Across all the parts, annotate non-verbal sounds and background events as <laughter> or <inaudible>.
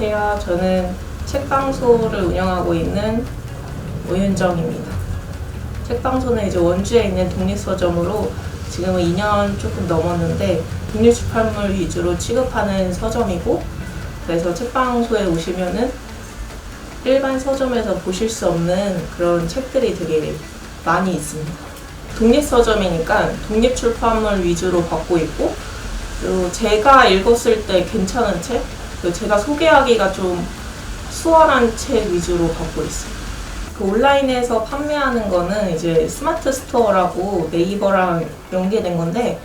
저는 책방소를 운영하고 있는 오윤정입니다. 책방소는 이제 원주에 있는 독립서점으로 지금은 2년 조금 넘었는데 독립출판물 위주로 취급하는 서점이고 그래서 책방소에 오시면은 일반 서점에서 보실 수 없는 그런 책들이 되게 많이 있습니다. 독립서점이니까 독립출판물 위주로 받고 있고 그리고 제가 읽었을 때 괜찮은 책, 제가 소개하기가 좀 수월한 책 위주로 받고 있어요. 그 온라인에서 판매하는 거는 이제 스마트 스토어라고 네이버랑 연계된 건데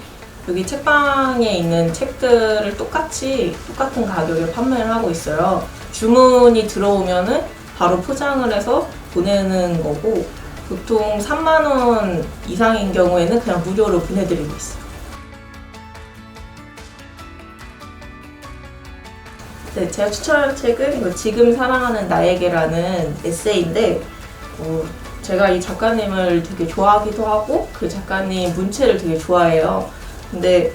여기 책방에 있는 책들을 똑같이 똑같은 가격에 판매를 하고 있어요. 주문이 들어오면은 바로 포장을 해서 보내는 거고 보통 3만 원 이상인 경우에는 그냥 무료로 보내드리고 있어요. 네, 제가 추천할 책은 지금 사랑하는 나에게라는 에세이인데 어, 제가 이 작가님을 되게 좋아하기도 하고 그 작가님 문체를 되게 좋아해요. 근데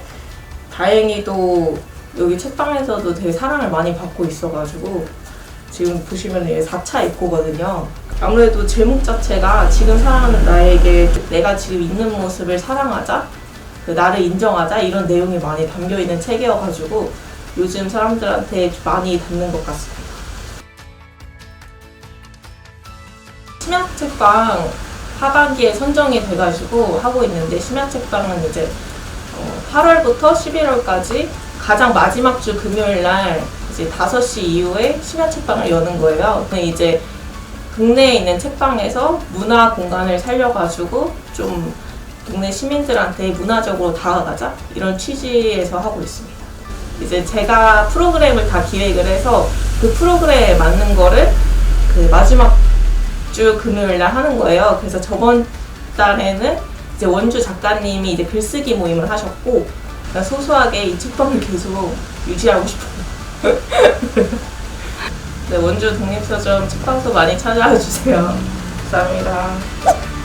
다행히도 여기 책방에서도 되게 사랑을 많이 받고 있어가지고 지금 보시면 이게 4차 입고거든요. 아무래도 제목 자체가 지금 사랑하는 나에게 내가 지금 있는 모습을 사랑하자, 그 나를 인정하자 이런 내용이 많이 담겨 있는 책이어가지고 요즘 사람들한테 많이 닿는 것 같습니다. 심야 책방 하반기에 선정이 돼가지고 하고 있는데 심야 책방은 이제 어, 8월부터 11월까지 가장 마지막 주 금요일 날 이제 5시 이후에 심야 책방을 여는 거예요. 이제 국내에 있는 책방에서 문화 공간을 살려가지고 좀 동네 시민들한테 문화적으로 다가가자 이런 취지에서 하고 있습니다. 이제 제가 프로그램을 다 기획을 해서 그 프로그램에 맞는 거를 그 마지막 주 금요일 날 하는 거예요. 그래서 저번 달에는 이제 원주 작가님이 이제 글쓰기 모임을 하셨고 그냥 소소하게 이 책방을 계속 유지하고 싶어요. <laughs> 네, 원주 독립서점 책방도 많이 찾아와 주세요. 감사합니다.